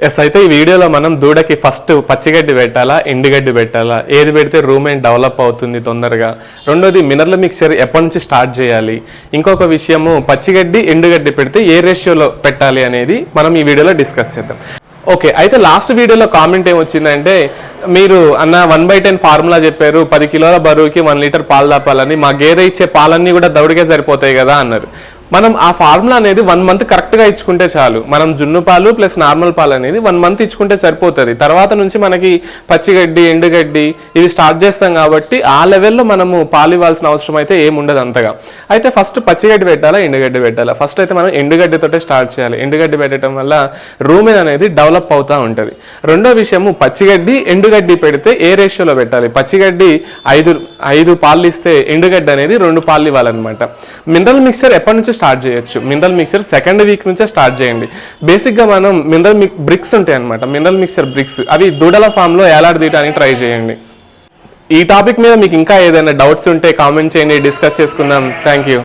Yes అయితే ఈ వీడియోలో మనం దూడకి ఫస్ట్ పచ్చిగడ్డి పెట్టాలా ఎండుగడ్డి పెట్టాలా? ఏది పెడితే రూమెంట్ డెవలప్ అవుతుంది తొందరగా? రెండోది మినరల్ మిక్చర్ ఎప్పటి నుంచి స్టార్ట్ చేయాలి? ఇంకొక విషయము పచ్చిగడ్డి ఎండుగడ్డి పెడితే ఏ రేషియోలో పెట్టాలి అనేది మనం ఈ వీడియోలో డిస్కస్ చేద్దాం. ఓకే అయితే లాస్ట్ వీడియోలో కామెంట్ ఏమొచ్చిందంటే మీరు అన్న వన్ బై టెన్ ఫార్ములా చెప్పారు పది కిలోల బరువుకి వన్ లీటర్ పాలు దాపాలని మా గేదె ఇచ్చే పాలన్నీ కూడా దౌడికే సరిపోతాయి కదా అన్నారు. మనం ఆ ఫార్ములా అనేది వన్ మంత్ కరెక్ట్గా ఇచ్చుకుంటే చాలు. మనం జున్ను పాలు ప్లస్ నార్మల్ పాలు అనేది వన్ మంత్ ఇచ్చుకుంటే సరిపోతుంది. తర్వాత నుంచి మనకి పచ్చిగడ్డి ఎండుగడ్డి ఇవి స్టార్ట్ చేస్తాం కాబట్టి ఆ లెవెల్లో మనము పాలు ఇవ్వాల్సిన అవసరం అయితే ఏమి ఉండదు అంతగా. అయితే ఫస్ట్ పచ్చిగడ్డి పెట్టాలా ఎండుగడ్డి పెట్టాలా? ఫస్ట్ అయితే మనం ఎండుగడ్డితోటే స్టార్ట్ చేయాలి. ఎండుగడ్డి పెట్టడం వల్ల రూమెన్ అనేది డెవలప్ అవుతూ ఉంటుంది. రెండో విషయము పచ్చిగడ్డి ఎండుగడ్డి పెడితే ఏ రేషియోలో పెట్టాలి? పచ్చిగడ్డి ఐదు ఐదు పాలు ఇస్తే ఎండుగడ్డి అనేది రెండు పాలు ఇవ్వాలన్నమాట. మినరల్ మిక్సర్ ఎప్పటి నుంచి స్టార్ట్ చేయొచ్చు. మినరల్ మిక్సర్ సెకండ్ వీక్ నుంచే స్టార్ట్ చేయండి. బేసిక్గా మనం మినరల్ మిక్ బ్రిక్స్ ఉంటాయి అనమాట మినరల్ మిక్సర్ బ్రిక్స్ అవి దూడల ఫామ్లో ఏలాడదీయడానికి ట్రై చేయండి. ఈ టాపిక్ మీద మీకు ఇంకా ఏదైనా డౌట్స్ ఉంటే కామెంట్ చేయండి డిస్కస్ చేసుకుందాం. Thank you